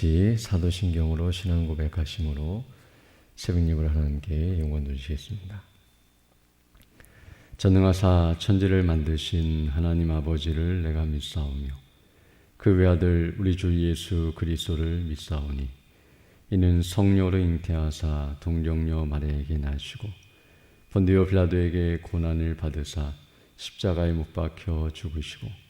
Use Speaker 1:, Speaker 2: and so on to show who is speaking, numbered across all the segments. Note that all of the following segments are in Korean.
Speaker 1: 같이 사도신경으로 신앙 고백하심으로 새벽 예배를 하나님께 영광 돌리시겠습니다. 전능하사 천지를 만드신 하나님 아버지를 내가 믿사오며 그 외아들 우리 주 예수 그리스도를 믿사오니 이는 성령으로 잉태하사 동정녀 마리아에게 나시고 본디오 빌라도에게 고난을 받으사 십자가에 못 박혀 죽으시고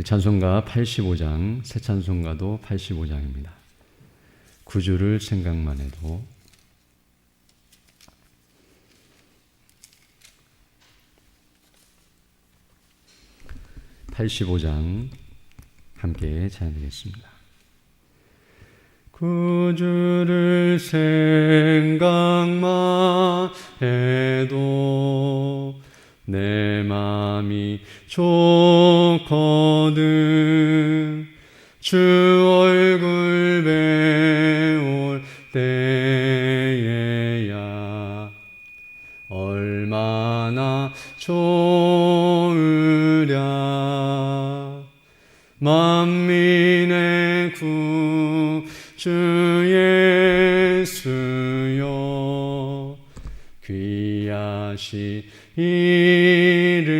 Speaker 1: 우리 찬송가 85장, 새 찬송가도 85장입니다. 구주를 생각만 해도 85장 함께 찬양하겠습니다. 구주를 생 귀하시 이름은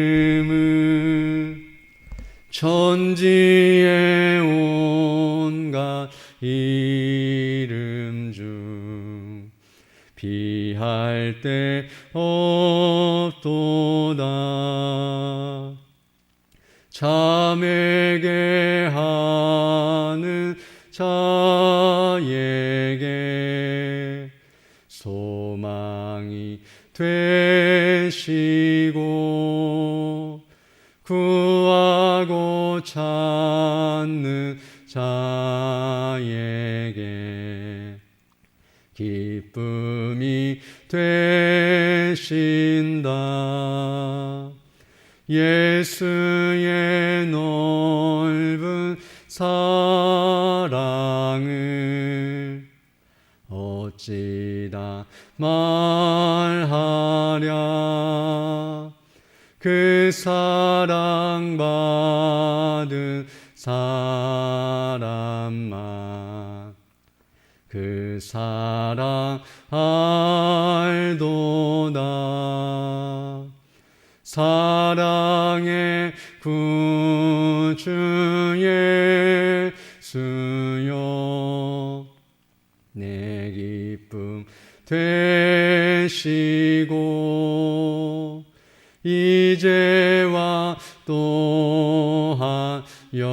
Speaker 1: 천지의 온갖 이름 중 비할 때 없도다. 참에게 하는 자에게 소망이 되시고 구하고 찾는 자에게 기쁨이 되신다. 예수의 넓은 사랑을 어찌다 말 하랴 그 사랑 받은 사람만 그 사랑 알도다. 사랑의 구주 예수여 내 기쁨 되시고 또한 영원히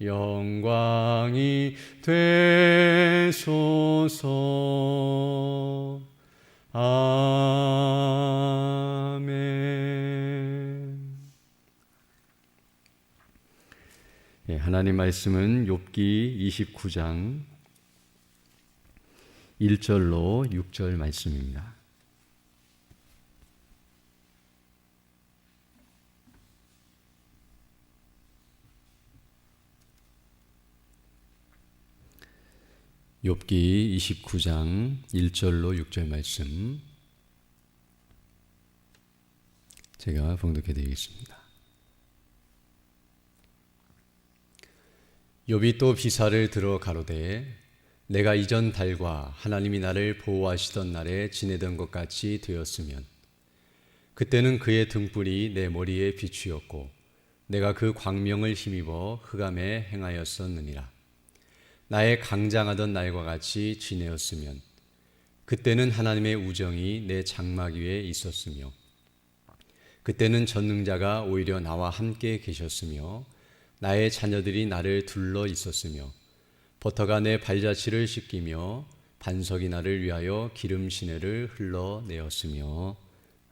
Speaker 1: 영광이 되소서 아멘. 예, 하나님 말씀은 욥기 29장 1절로 6절 말씀입니다. 욥기 29장 1절로 6절 말씀 제가 봉독해 드리겠습니다. 욥이 또 비사를 들어 가로되 내가 이전 달과 하나님이 나를 보호하시던 날에 지내던 것 같이 되었으면 그때는 그의 등불이 내 머리에 비추였고 내가 그 광명을 힘입어 흑암에 행하였었느니라 나의 강장하던 날과 같이 지내었으면 그때는 하나님의 우정이 내 장막 위에 있었으며 그때는 전능자가 오히려 나와 함께 계셨으며 나의 자녀들이 나를 둘러 있었으며 버터가 내 발자취를 씻기며 반석이 나를 위하여 기름 시내를 흘러내었으며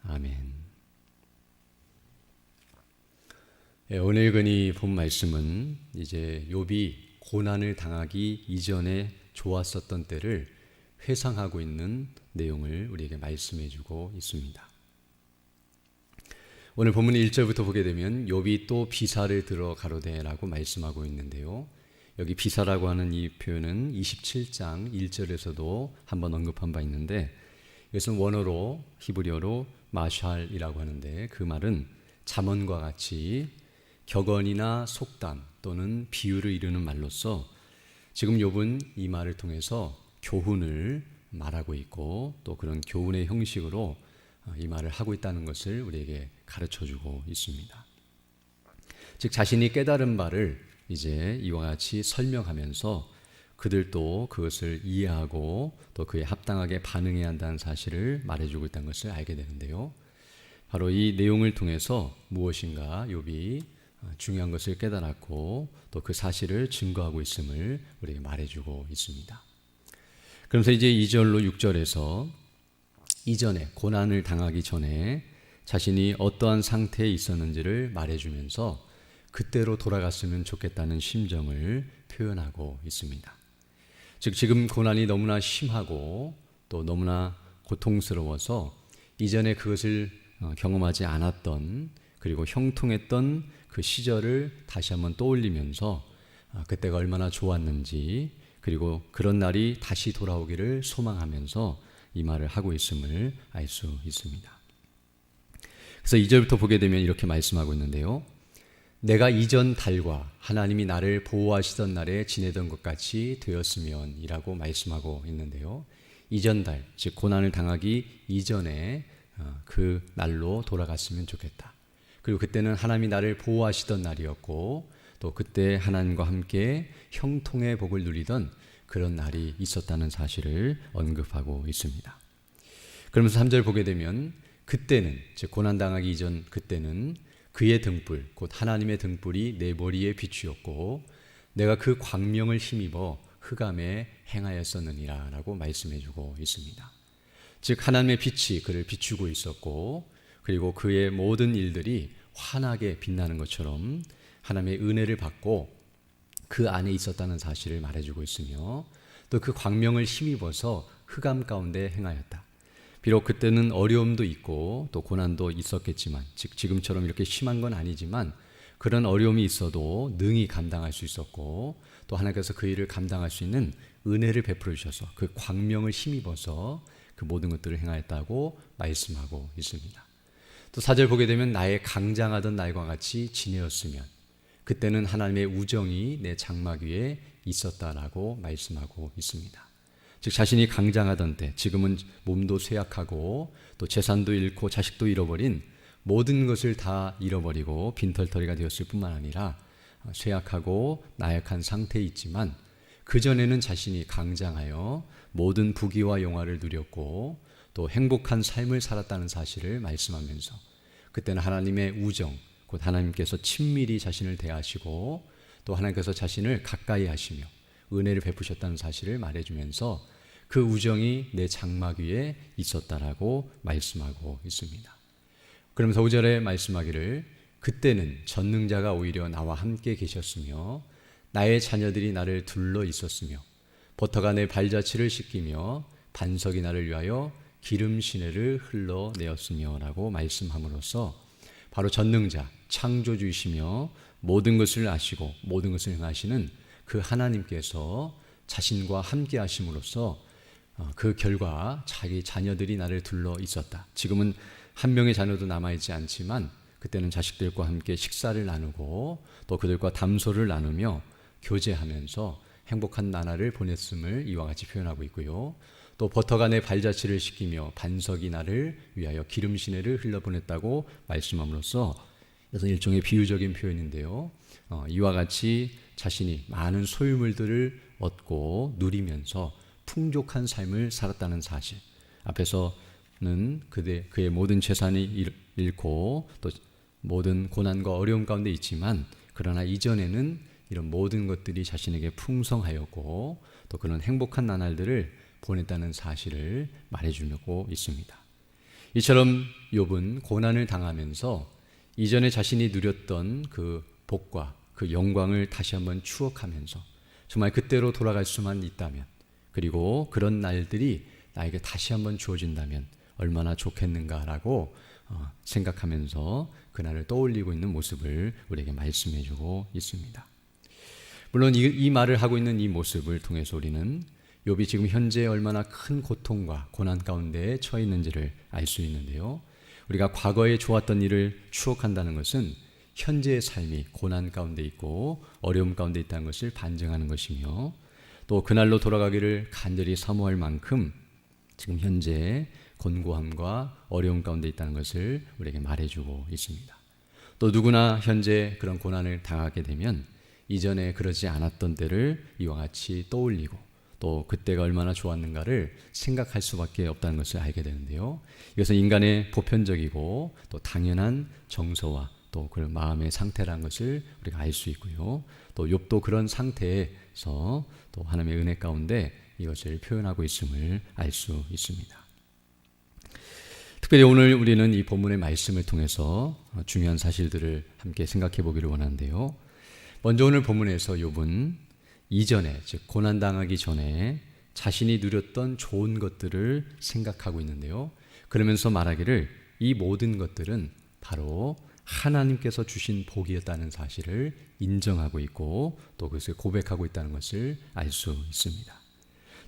Speaker 1: 아멘. 예, 오늘 근이 본 말씀은 이제 욥이 고난을 당하기 이전에 좋았었던 때를 회상하고 있는 내용을 우리에게 말씀해 주고 있습니다. 오늘 본문 1절부터 보게 되면 욥이 또 비사를 들어 가로되라고 말씀하고 있는데요. 여기 비사라고 하는 이 표현은 27장 1절에서도 한번 언급한 바 있는데 이것은 원어로 히브리어로 마샬이라고 하는데 그 말은 잠언과 같이 격언이나 속담 또는 비유를 이루는 말로서 지금 욥은 이 말을 통해서 교훈을 말하고 있고 또 그런 교훈의 형식으로 이 말을 하고 있다는 것을 우리에게 가르쳐 주고 있습니다. 즉 자신이 깨달은 바를 이제 이와 같이 설명하면서 그들도 그것을 이해하고 또 그에 합당하게 반응해야 한다는 사실을 말해주고 있다는 것을 알게 되는데요. 바로 이 내용을 통해서 무엇인가 욥이 중요한 것을 깨달았고 또 그 사실을 증거하고 있음을 우리에게 말해주고 있습니다. 그러면서 이제 2절로 6절에서 이전에 고난을 당하기 전에 자신이 어떠한 상태에 있었는지를 말해주면서 그때로 돌아갔으면 좋겠다는 심정을 표현하고 있습니다. 즉, 지금 고난이 너무나 심하고 또 너무나 고통스러워서 이전에 그것을 어, 경험하지 않았던 그리고 형통했던 그 시절을 다시 한번 떠올리면서 아, 그때가 얼마나 좋았는지 그리고 그런 날이 다시 돌아오기를 소망하면서 이 말을 하고 있음을 알 수 있습니다. 그래서 2절부터 보게 되면 이렇게 말씀하고 있는데요. 내가 이전 달과 하나님이 나를 보호하시던 날에 지내던 것 같이 되었으면이라고 말씀하고 있는데요. 이전 달, 즉 고난을 당하기 이전에 어, 그 날로 돌아갔으면 좋겠다. 그리고 그때는 하나님이 나를 보호하시던 날이었고 또 그때 하나님과 함께 형통의 복을 누리던 그런 날이 있었다는 사실을 언급하고 있습니다. 그러면서 3절 보게 되면 그때는 즉 고난 당하기 이전 그때는 그의 등불 곧 하나님의 등불이 내 머리에 비추었고 내가 그 광명을 힘입어 흑암에 행하였었느니라라고 말씀해 주고 있습니다. 즉 하나님의 빛이 그를 비추고 있었고 그리고 그의 모든 일들이 환하게 빛나는 것처럼 하나님의 은혜를 받고 그 안에 있었다는 사실을 말해주고 있으며 또 그 광명을 힘입어서 흑암 가운데 행하였다. 비록 그때는 어려움도 있고 또 고난도 있었겠지만 즉 지금처럼 이렇게 심한 건 아니지만 그런 어려움이 있어도 능히 감당할 수 있었고 또 하나님께서 그 일을 감당할 수 있는 은혜를 베풀어 주셔서 그 광명을 힘입어서 그 모든 것들을 행하였다고 말씀하고 있습니다. 또 사절 보게 되면 나의 강장하던 날과 같이 지내었으면 그때는 하나님의 우정이 내 장막 위에 있었다라고 말씀하고 있습니다. 즉 자신이 강장하던 때 지금은 몸도 쇠약하고 또 재산도 잃고 자식도 잃어버린 모든 것을 다 잃어버리고 빈털터리가 되었을 뿐만 아니라 쇠약하고 나약한 상태에 있지만 그 전에는 자신이 강장하여 모든 부귀와 영화를 누렸고 또 행복한 삶을 살았다는 사실을 말씀하면서 그때는 하나님의 우정, 곧 하나님께서 친밀히 자신을 대하시고 또 하나님께서 자신을 가까이 하시며 은혜를 베푸셨다는 사실을 말해주면서 그 우정이 내 장막 위에 있었다라고 말씀하고 있습니다. 그러면서 5절에 말씀하기를 그때는 전능자가 오히려 나와 함께 계셨으며 나의 자녀들이 나를 둘러 있었으며 버터가 내 발자취를 씻기며 반석이 나를 위하여 기름 시내를 흘러내었으며라고 말씀함으로써 바로 전능자 창조주이시며 모든 것을 아시고 모든 것을 행하시는 그 하나님께서 자신과 함께 하심으로써 어, 그 결과 자기 자녀들이 나를 둘러 있었다. 지금은 한 명의 자녀도 남아있지 않지만 그때는 자식들과 함께 식사를 나누고 또 그들과 담소를 나누며 교제하면서 행복한 나날을 보냈음을 이와 같이 표현하고 있고요. 또 버터가 내 발자취를 씻기며 반석이 나를 위하여 기름 시내를 흘러보냈다고 말씀함으로써 그래서 일종의 비유적인 표현인데요. 어, 이와 같이 자신이 많은 소유물들을 얻고 누리면서 풍족한 삶을 살았다는 사실. 앞에서는 그대, 그의 모든 재산이 잃고 또 모든 고난과 어려움 가운데 있지만 그러나 이전에는 이런 모든 것들이 자신에게 풍성하였고 또 그런 행복한 나날들을 보냈다는 사실을 말해주고 있습니다. 이처럼 욥은 고난을 당하면서 이전에 자신이 누렸던 그 복과 그 영광을 다시 한번 추억하면서 정말 그때로 돌아갈 수만 있다면 그리고 그런 날들이 나에게 다시 한번 주어진다면 얼마나 좋겠는가라고 어, 생각하면서 그날을 떠올리고 있는 모습을 우리에게 말씀해 주고 있습니다. 물론 이, 이 말을 하고 있는 이 모습을 통해서 우리는 욥이 지금 현재 얼마나 큰 고통과 고난 가운데 처해 있는지를 알 수 있는데요. 우리가 과거에 좋았던 일을 추억한다는 것은 현재의 삶이 고난 가운데 있고 어려움 가운데 있다는 것을 반증하는 것이며 또 그날로 돌아가기를 간절히 사모할 만큼 지금 현재 곤고함과 어려움 가운데 있다는 것을 우리에게 말해주고 있습니다. 또 누구나 현재 그런 고난을 당하게 되면 이전에 그러지 않았던 때를 이와 같이 떠올리고 또 그때가 얼마나 좋았는가를 생각할 수밖에 없다는 것을 알게 되는데요. 이것은 인간의 보편적이고 또 당연한 정서와 또 그런 마음의 상태라는 것을 우리가 알 수 있고요. 또 욥도 그런 상태에서 또 하나님의 은혜 가운데 이것을 표현하고 있음을 알 수 있습니다. 특별히 오늘 우리는 이 본문의 말씀을 통해서 중요한 사실들을 함께 생각해 보기를 원하는데요. 먼저 오늘 본문에서 욥은 이전에 즉 고난 당하기 전에 자신이 누렸던 좋은 것들을 생각하고 있는데요. 그러면서 말하기를 이 모든 것들은 바로 하나님께서 주신 복이었다는 사실을 인정하고 있고 또 그것을 고백하고 있다는 것을 알 수 있습니다.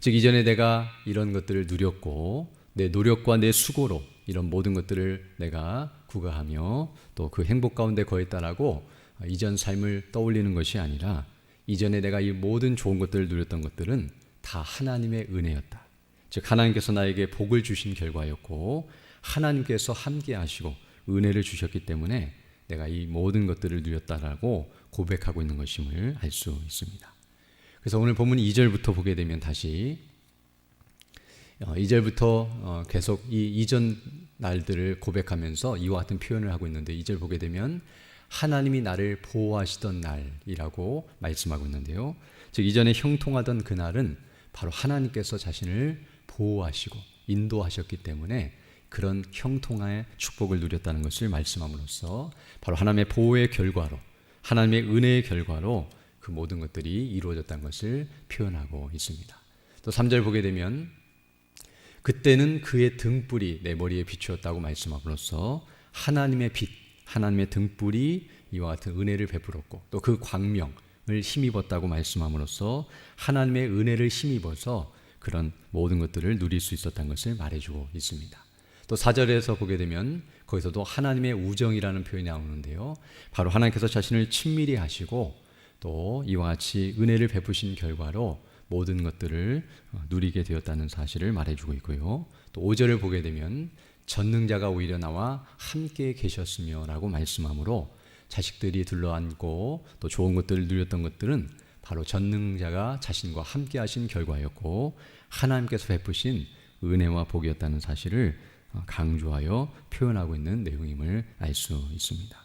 Speaker 1: 즉 이전에 내가 이런 것들을 누렸고 내 노력과 내 수고로 이런 모든 것들을 내가 구가하며 또 그 행복 가운데 거했다라고 이전 삶을 떠올리는 것이 아니라 이전에 내가 이 모든 좋은 것들을 누렸던 것들은 다 하나님의 은혜였다. 즉 하나님께서 나에게 복을 주신 결과였고 하나님께서 함께 하시고 은혜를 주셨기 때문에 내가 이 모든 것들을 누렸다라고 고백하고 있는 것임을 알 수 있습니다. 그래서 오늘 본문 2절부터 보게 되면 다시 2절부터 어, 계속 이 이전 날들을 고백하면서 이와 같은 표현을 하고 있는데 2절 보게 되면 하나님이 나를 보호하시던 날이라고 말씀하고 있는데요. 즉 이전에 형통하던 그날은 바로 하나님께서 자신을 보호하시고 인도하셨기 때문에 그런 형통의 축복을 누렸다는 것을 말씀함으로써 바로 하나님의 보호의 결과로 하나님의 은혜의 결과로 그 모든 것들이 이루어졌다는 것을 표현하고 있습니다. 또 3절 보게 되면 그때는 그의 등불이 내 머리에 비추었다고 말씀함으로써 하나님의 빛, 하나님의 등불이 이와 같은 은혜를 베풀었고 또 그 광명을 힘입었다고 말씀함으로써 하나님의 은혜를 힘입어서 그런 모든 것들을 누릴 수 있었다는 것을 말해주고 있습니다. 또 4절에서 보게 되면 거기서도 하나님의 우정이라는 표현이 나오는데요. 바로 하나님께서 자신을 친밀히 하시고 또 이와 같이 은혜를 베푸신 결과로 모든 것들을 어, 누리게 되었다는 사실을 말해주고 있고요. 또 5절을 보게 되면 전능자가 오히려 나와 함께 계셨으며라고 말씀하므로 자식들이 둘러앉고 또 좋은 것들을 누렸던 것들은 바로 전능자가 자신과 함께 하신 결과였고 하나님께서 베푸신 은혜와 복이었다는 사실을 어, 강조하여 표현하고 있는 내용임을 알 수 있습니다.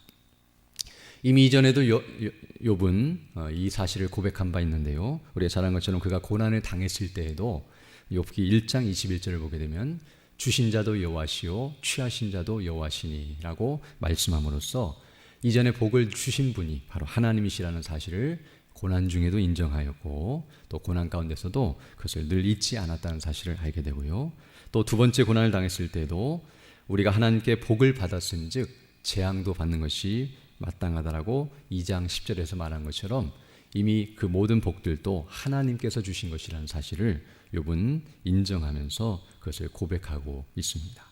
Speaker 1: 이미 이전에도 욥은 어, 이 사실을 고백한 바 있는데요. 우리가 잘 아는 것처럼 그가 고난을 당했을 때에도 욥기 1장 21절을 보게 되면 주신 자도 여호와시요 취하신 자도 여호와시니라고 말씀함으로써 이전에 복을 주신 분이 바로 하나님이시라는 사실을 고난 중에도 인정하였고 또 고난 가운데서도 그것을 늘 잊지 않았다는 사실을 알게 되고요. 또 두 번째 고난을 당했을 때도 우리가 하나님께 복을 받았은즉 재앙도 받는 것이 마땅하다라고 2장 10절에서 말한 것처럼 이미 그 모든 복들도 하나님께서 주신 것이라는 사실을 욥은 인정하면서 그것을 고백하고 있습니다.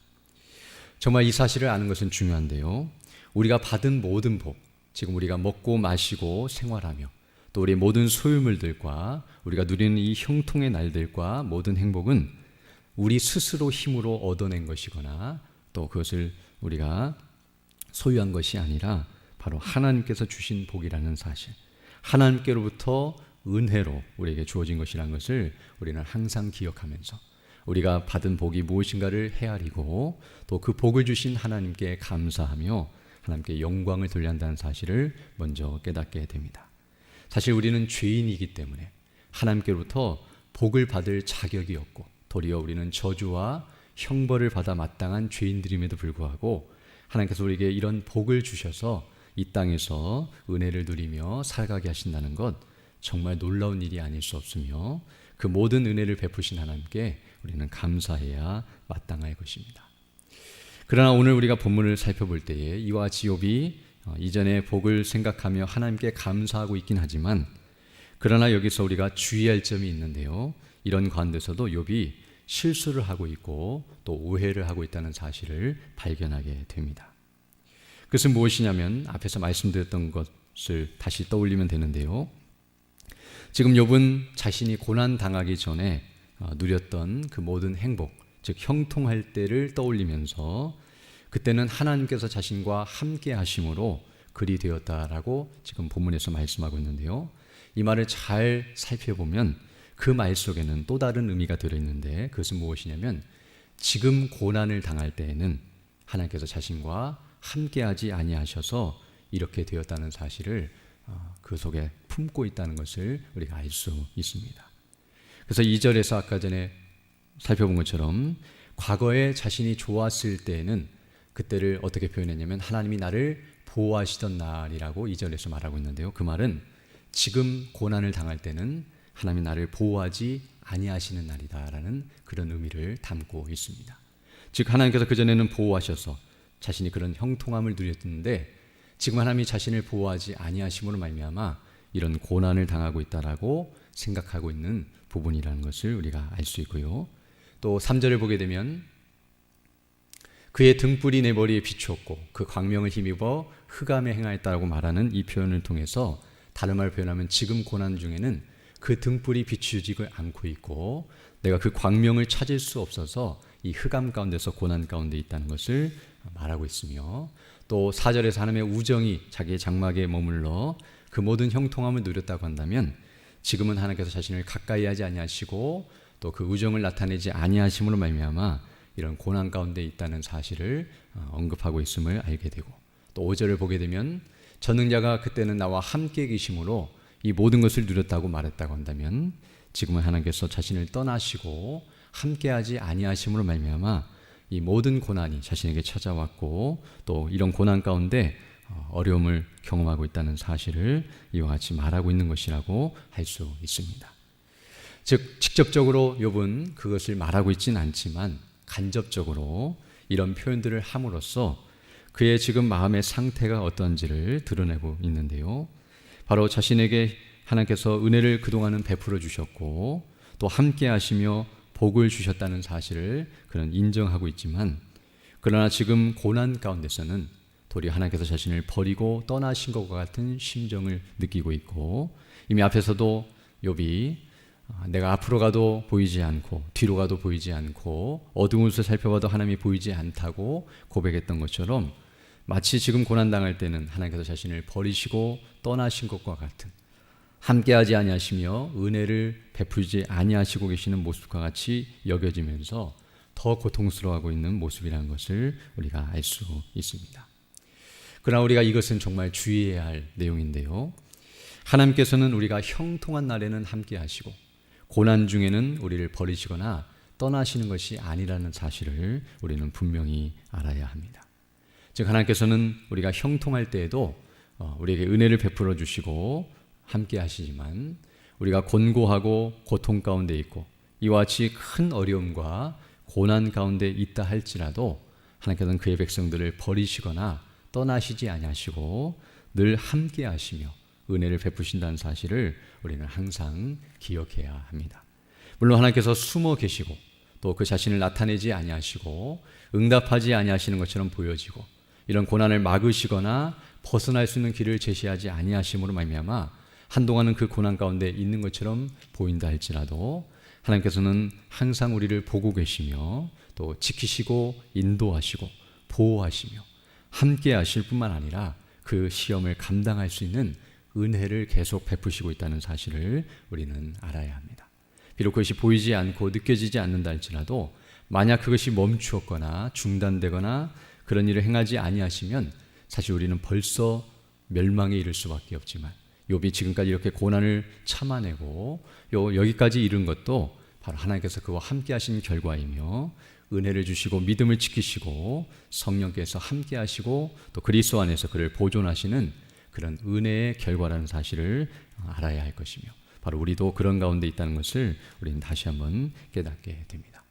Speaker 1: 정말 이 사실을 아는 것은 중요한데요. 우리가 받은 모든 복, 지금 우리가 먹고 마시고 생활하며 또 우리 모든 소유물들과 우리가 누리는 이 형통의 날들과 모든 행복은 우리 스스로 힘으로 얻어낸 것이거나 또 그것을 우리가 소유한 것이 아니라 바로 하나님께서 주신 복이라는 사실. 하나님께로부터 은혜로 우리에게 주어진 것이라는 것을 우리는 항상 기억하면서 우리가 받은 복이 무엇인가를 헤아리고 또 그 복을 주신 하나님께 감사하며 하나님께 영광을 돌려야 한다는 사실을 먼저 깨닫게 됩니다. 사실 우리는 죄인이기 때문에 하나님께로부터 복을 받을 자격이 없고 도리어 우리는 저주와 형벌을 받아 마땅한 죄인들임에도 불구하고 하나님께서 우리에게 이런 복을 주셔서 이 땅에서 은혜를 누리며 살아가게 하신다는 것 정말 놀라운 일이 아닐 수 없으며 그 모든 은혜를 베푸신 하나님께 우리는 감사해야 마땅할 것입니다. 그러나 오늘 우리가 본문을 살펴볼 때에 이와 지옵이 어, 이전의 복을 생각하며 하나님께 감사하고 있긴 하지만 그러나 여기서 우리가 주의할 점이 있는데요. 이런 가운데서도 욥이 실수를 하고 있고 또 오해를 하고 있다는 사실을 발견하게 됩니다. 그것은 무엇이냐면 앞에서 말씀드렸던 것을 다시 떠올리면 되는데요. 지금 욥은 자신이 고난 당하기 전에 어, 누렸던 그 모든 행복, 즉 형통할 때를 떠올리면서 그때는 하나님께서 자신과 함께 하심으로 그리 되었다라고 지금 본문에서 말씀하고 있는데요. 이 말을 잘 살펴보면 그 말 속에는 또 다른 의미가 들어있는데 그것은 무엇이냐면 지금 고난을 당할 때에는 하나님께서 자신과 함께하지 아니하셔서 이렇게 되었다는 사실을 어, 그 속에 품고 있다는 것을 우리가 알 수 있습니다. 그래서 2절에서 아까 전에 살펴본 것처럼 과거에 자신이 좋았을 때에는 그때를 어떻게 표현했냐면 하나님이 나를 보호하시던 날이라고 2절에서 말하고 있는데요. 그 말은 지금 고난을 당할 때는 하나님이 나를 보호하지 아니하시는 날이다라는 그런 의미를 담고 있습니다. 즉 하나님께서 그전에는 보호하셔서 자신이 그런 형통함을 누렸는데 지금 하나님이 자신을 보호하지 아니하심으로 말미암아 이런 고난을 당하고 있다라고 생각하고 있는 부분이라는 것을 우리가 알 수 있고요. 또 3절을 보게 되면 그의 등불이 내 머리에 비추었고 그 광명을 힘입어 흑암에 행하였다고 말하는 이 표현을 통해서 다른 말로 표현하면 지금 고난 중에는 그 등불이 비추지 않고 있고 내가 그 광명을 찾을 수 없어서 이 흑암 가운데서 고난 가운데 있다는 것을 말하고 있으며 또 4절에서 하나님의 우정이 자기의 장막에 머물러 그 모든 형통함을 누렸다고 한다면 지금은 하나님께서 자신을 가까이 하지 아니하시고 또 그 우정을 나타내지 아니하심으로 말미암아 이런 고난 가운데 있다는 사실을 어, 언급하고 있음을 알게 되고 또 5절을 보게 되면 전능자가 그때는 나와 함께 계심으로 이 모든 것을 누렸다고 말했다고 한다면 지금은 하나님께서 자신을 떠나시고 함께하지 아니하심으로 말미암아 이 모든 고난이 자신에게 찾아왔고 또 이런 고난 가운데 어, 어려움을 경험하고 있다는 사실을 이와 같이 말하고 있는 것이라고 할 수 있습니다. 즉 직접적으로 욥은 그것을 말하고 있지는 않지만 간접적으로 이런 표현들을 함으로써 그의 지금 마음의 상태가 어떤지를 드러내고 있는데요. 바로 자신에게 하나님께서 은혜를 그동안은 베풀어 주셨고 또 함께 하시며 복을 주셨다는 사실을 그는 인정하고 있지만 그러나 지금 고난 가운데서는 도리 하나님께서 자신을 버리고 떠나신 것과 같은 심정을 느끼고 있고 이미 앞에서도 욥이 아, 내가 앞으로 가도 보이지 않고 뒤로 가도 보이지 않고 어두운 곳을 살펴봐도 하나님이 보이지 않다고 고백했던 것처럼 마치 지금 고난 당할 때는 하나님께서 자신을 버리시고 떠나신 것과 같은 함께하지 아니하시며 은혜를 베풀지 아니하시고 계시는 모습과 같이 여겨지면서 더 고통스러워하고 있는 모습이라는 것을 우리가 알 수 있습니다. 그러나 우리가 이것은 정말 주의해야 할 내용인데요. 하나님께서는 우리가 형통한 날에는 함께 하시고 고난 중에는 우리를 버리시거나 떠나시는 것이 아니라는 사실을 우리는 분명히 알아야 합니다. 즉 하나님께서는 우리가 형통할 때에도 어, 우리에게 은혜를 베풀어 주시고 함께 하시지만 우리가 곤고하고 고통 가운데 있고 이와 같이 큰 어려움과 고난 가운데 있다 할지라도 하나님께서는 그의 백성들을 버리시거나 떠나시지 아니하시고 늘 함께 하시며 은혜를 베푸신다는 사실을 우리는 항상 기억해야 합니다. 물론 하나님께서 숨어 계시고 또 그 자신을 나타내지 아니하시고 응답하지 아니하시는 것처럼 보여지고 이런 고난을 막으시거나 벗어날 수 있는 길을 제시하지 아니하심으로 말미암아 한동안은 그 고난 가운데 있는 것처럼 보인다 할지라도 하나님께서는 항상 우리를 보고 계시며 또 지키시고 인도하시고 보호하시며 함께 하실 뿐만 아니라 그 시험을 감당할 수 있는 은혜를 계속 베푸시고 있다는 사실을 우리는 알아야 합니다. 비록 그것이 보이지 않고 느껴지지 않는다 할지라도 만약 그것이 멈추었거나 중단되거나 그런 일을 행하지 아니하시면 사실 우리는 벌써 멸망에 이를 수밖에 없지만 욥이 지금까지 이렇게 고난을 참아내고 요 여기까지 이른 것도 바로 하나님께서 그와 함께 하신 결과이며 은혜를 주시고 믿음을 지키시고 성령께서 함께 하시고 또 그리스도 안에서 그를 보존하시는 그런 은혜의 결과라는 사실을 알아야 할 것이며 바로 우리도 그런 가운데 있다는 것을 우리는 다시 한번 깨닫게 됩니다.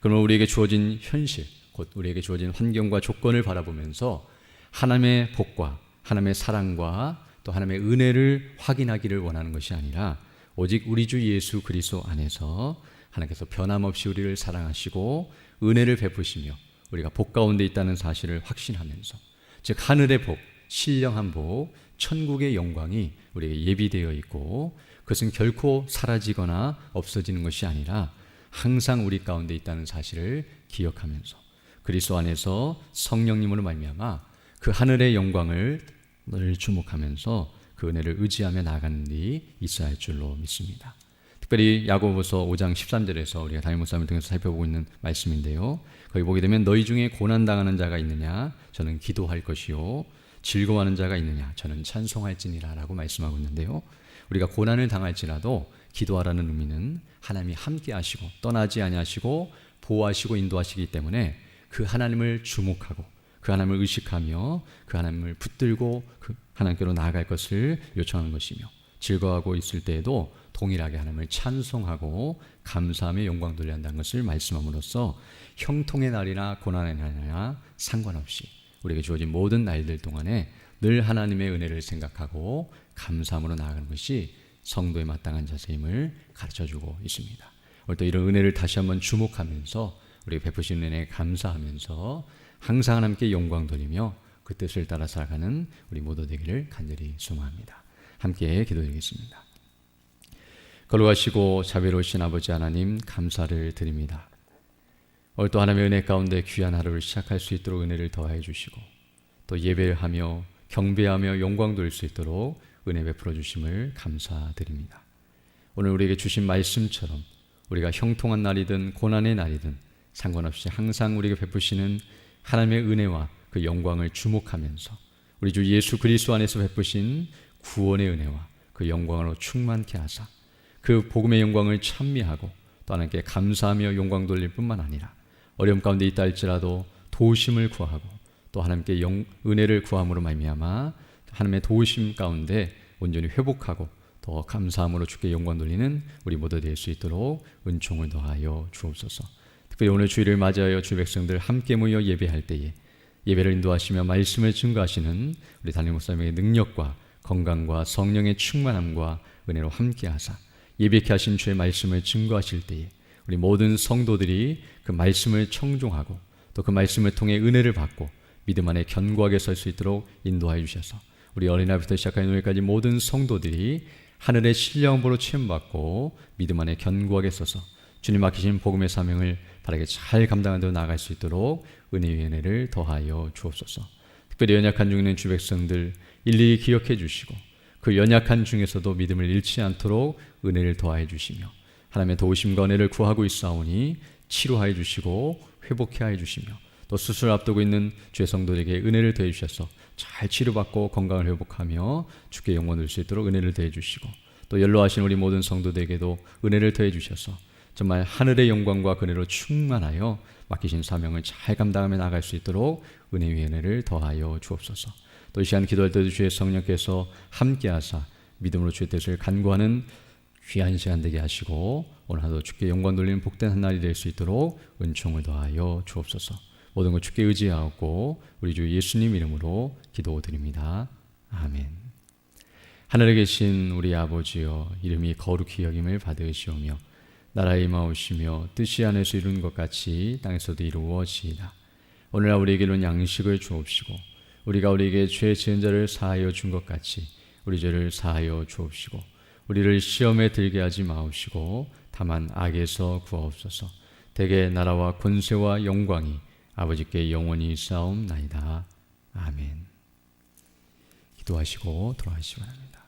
Speaker 1: 그러면 우리에게 주어진 현실, 곧 우리에게 주어진 환경과 조건을 바라보면서 하나님의 복과 하나님의 사랑과 또 하나님의 은혜를 확인하기를 원하는 것이 아니라 오직 우리 주 예수 그리스도 안에서 하나님께서 변함없이 우리를 사랑하시고 은혜를 베푸시며 우리가 복 가운데 있다는 사실을 확신하면서 즉 하늘의 복, 신령한 복, 천국의 영광이 우리에게 예비되어 있고 그것은 결코 사라지거나 없어지는 것이 아니라 항상 우리 가운데 있다는 사실을 기억하면서 그리스도 안에서 성령님으로 말미암아 그 하늘의 영광을 늘 주목하면서 그 은혜를 의지하며 나가는 일이 있어야 할 줄로 믿습니다. 특별히 야고보서 5장 13절에서 우리가 담임 목사님을 통해서 살펴보고 있는 말씀인데요. 거기 보게 되면 너희 중에 고난 당하는 자가 있느냐 저는 기도할 것이요 즐거워하는 자가 있느냐 저는 찬송할지니라라고 말씀하고 있는데요. 우리가 고난을 당할지라도 기도하라는 의미는 하나님이 함께 하시고 떠나지 아니하시고 보호하시고 인도하시기 때문에 그 하나님을 주목하고 그 하나님을 의식하며 그 하나님을 붙들고 그 하나님께로 나아갈 것을 요청하는 것이며 즐거워하고 있을 때에도 동일하게 하나님을 찬송하고 감사하며 영광 돌려야 한다는 것을 말씀함으로써 형통의 날이나 고난의 날이나 상관없이 우리에게 주어진 모든 날들 동안에 늘 하나님의 은혜를 생각하고 감사함으로 나아가는 것이 성도의 마땅한 자세임을 가르쳐 주고 있습니다. 오늘 또 이런 은혜를 다시 한번 주목하면서 우리 베푸신 은혜에 감사하면서 항상 하나님께 영광 돌리며 그 뜻을 따라 살아가는 우리 모두 되기를 간절히 소망합니다. 함께 기도드리겠습니다. 걸어가시고 자비로우신 아버지 하나님 감사를 드립니다. 오늘 또 하나님의 은혜 가운데 귀한 하루를 시작할 수 있도록 은혜를 더하여 주시고 또 예배를 하며 경배하며 영광 돌릴 수 있도록 은혜 베풀어 주심을 감사드립니다. 오늘 우리에게 주신 말씀처럼 우리가 형통한 날이든 고난의 날이든 상관없이 항상 우리에게 베푸시는 하나님의 은혜와 그 영광을 주목하면서 우리 주 예수 그리스도 안에서 베푸신 구원의 은혜와 그 영광으로 충만케 하사 그 복음의 영광을 찬미하고 또 하나님께 감사하며 영광 돌릴 뿐만 아니라 어려움 가운데 있다 할지라도 도우심을 구하고 또 하나님께 영, 은혜를 구함으로 말미암아 하나님의 도우심 가운데 온전히 회복하고 더 감사함으로 주께 영광 돌리는 우리 모두 될 수 있도록 은총을 더하여 주옵소서. 특별히 오늘 주일을 맞이하여 주 백성들 함께 모여 예배할 때에 예배를 인도하시며 말씀을 증거하시는 우리 담임 목사님의 능력과 건강과 성령의 충만함과 은혜로 함께 하사 예배케 하신 주의 말씀을 증거하실 때에 우리 모든 성도들이 그 말씀을 청종하고 또 그 말씀을 통해 은혜를 받고 믿음 안에 견고하게 설 수 있도록 인도하여 주셔서 우리 어린아이부터 시작하는 오늘까지 모든 성도들이 하늘의 신령으로 체험받고 믿음 안에 견고하게 서서 주님 맡기신 복음의 사명을 바르게 잘 감당하며 나아갈 수 있도록 은혜의 은혜를 더하여 주옵소서. 특별히 연약한 중에 있는 주 백성들 일일이 기억해 주시고 그 연약한 중에서도 믿음을 잃지 않도록 은혜를 더하여 주시며 하나님의 도우심과 은혜를 구하고 있사오니 치료하여 주시고 회복해 하여 주시며 또 수술 앞두고 있는 죄 성도에게 은혜를 더해 주셔서 잘 치료받고 건강을 회복하며 주께 영원 을 수 있도록 은혜를 더해 주시고 또 연로하신 우리 모든 성도들에게도 은혜를 더해 주셔서 정말 하늘의 영광과 그네로 충만하여 맡기신 사명을 잘 감당하며 나갈 수 있도록 은혜 위 은혜를 더하여 주옵소서. 또 이 시간 기도할 때도 주의 성령께서 함께하사 믿음으로 주의 뜻을 간구하는 귀한 시간 되게 하시고 오늘 하루 주께 영광 돌리는 복된 한 날이 될 수 있도록 은총을 더하여 주옵소서. 모든 것 주께 의지하고 우리 주 예수님 이름으로 기도드립니다. 아멘. 하늘에 계신 우리 아버지여 이름이 거룩히 여김을 받으시오며 나라의 임하오시며 뜻이 안에서 이룬 것 같이 땅에서도 이루어지이다. 오늘날 우리에게는 양식을 주옵시고 우리가 우리에게 죄 지은 자를 사하여 준 것 같이 우리 죄를 사하여 주옵시고 우리를 시험에 들게 하지 마옵시고 다만 악에서 구하옵소서. 대개 나라와 권세와 영광이 아버지께 영원히 싸움나이다. 아멘. 기도하시고 돌아가시기 바랍니다.